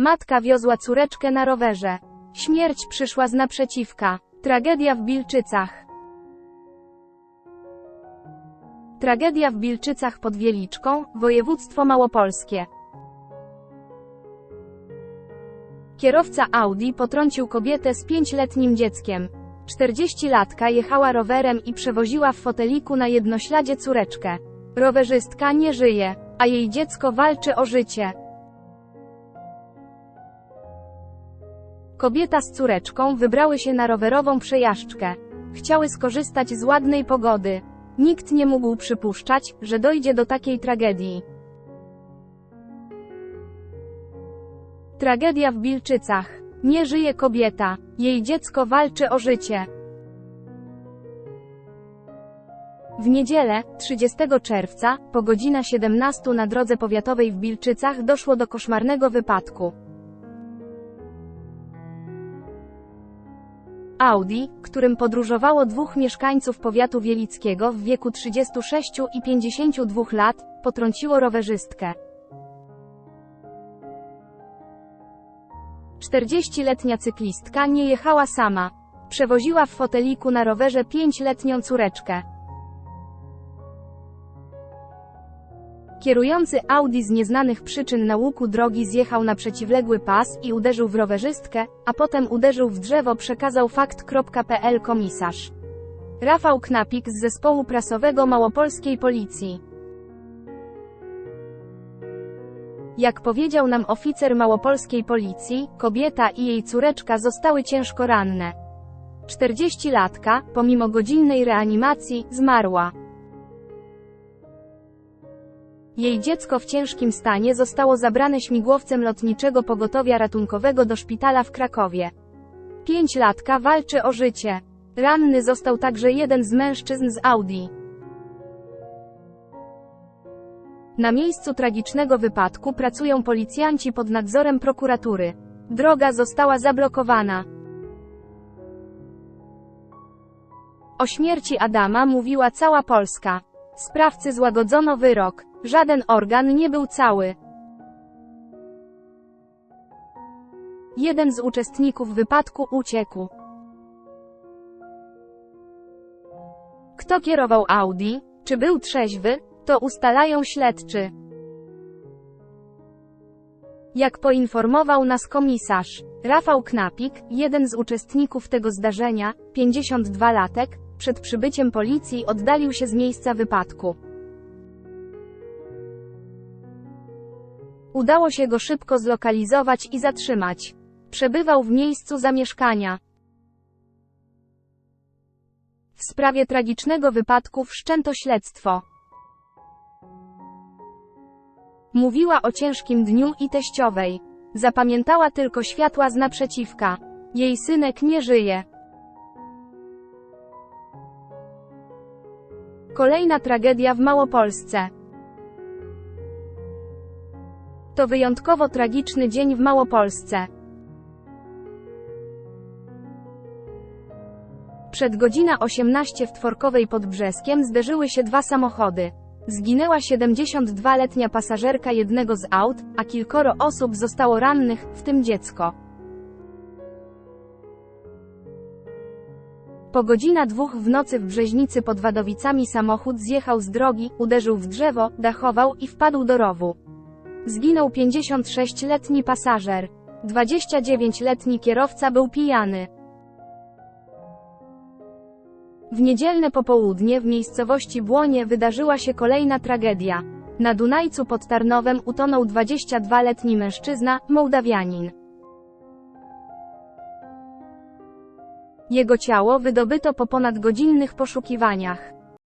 Matka wiozła córeczkę na rowerze. Śmierć przyszła z naprzeciwka. Tragedia w Bilczycach. Tragedia w Bilczycach pod Wieliczką, województwo małopolskie. Kierowca Audi potrącił kobietę z pięcioletnim dzieckiem. 40-latka jechała rowerem i przewoziła w foteliku na jednośladzie córeczkę. Rowerzystka nie żyje, a jej dziecko walczy o życie. Kobieta z córeczką wybrały się na rowerową przejażdżkę. Chciały skorzystać z ładnej pogody. Nikt nie mógł przypuszczać, że dojdzie do takiej tragedii. Tragedia w Bilczycach. Nie żyje kobieta. Jej dziecko walczy o życie. W niedzielę, 30 czerwca, po godzina 17 na drodze powiatowej w Bilczycach doszło do koszmarnego wypadku. Audi, którym podróżowało dwóch mieszkańców powiatu wielickiego w wieku 36 i 52 lat, potrąciło rowerzystkę. 40-letnia cyklistka nie jechała sama. Przewoziła w foteliku na rowerze 5-letnią córeczkę. Kierujący Audi z nieznanych przyczyn na łuku drogi zjechał na przeciwległy pas i uderzył w rowerzystkę, a potem uderzył w drzewo przekazał fakt.pl komisarz. Rafał Knapik z zespołu prasowego małopolskiej policji. Jak powiedział nam oficer małopolskiej policji, kobieta i jej córeczka zostały ciężko ranne. 40-latka, pomimo godzinnej reanimacji, zmarła. Jej dziecko w ciężkim stanie zostało zabrane śmigłowcem lotniczego pogotowia ratunkowego do szpitala w Krakowie. Pięćlatka walczy o życie. Ranny został także jeden z mężczyzn z Audi. Na miejscu tragicznego wypadku pracują policjanci pod nadzorem prokuratury. Droga została zablokowana. O śmierci Adama mówiła cała Polska. Sprawcy złagodzono wyrok. Żaden organ nie był cały. Jeden z uczestników wypadku uciekł. Kto kierował Audi? Czy był trzeźwy? To ustalają śledczy. Jak poinformował nas komisarz, Rafał Knapik, jeden z uczestników tego zdarzenia, 52-latek, przed przybyciem policji oddalił się z miejsca wypadku. Udało się go szybko zlokalizować i zatrzymać. Przebywał w miejscu zamieszkania. W sprawie tragicznego wypadku wszczęto śledztwo. Mówiła o ciężkim dniu i teściowej. Zapamiętała tylko światła z naprzeciwka. Jej synek nie żyje. Kolejna tragedia w Małopolsce. To wyjątkowo tragiczny dzień w Małopolsce. Przed godzina 18 w Tworkowej pod Brzeskiem zderzyły się dwa samochody. Zginęła 72-letnia pasażerka jednego z aut, a kilkoro osób zostało rannych, w tym dziecko. Po godzina dwóch w nocy w Brzeźnicy pod Wadowicami samochód zjechał z drogi, uderzył w drzewo, dachował i wpadł do rowu. Zginął 56-letni pasażer. 29-letni kierowca był pijany. W niedzielne popołudnie w miejscowości Błonie wydarzyła się kolejna tragedia. Na Dunajcu pod Tarnowem utonął 22-letni mężczyzna, Mołdawianin. Jego ciało wydobyto po ponad godzinnych poszukiwaniach.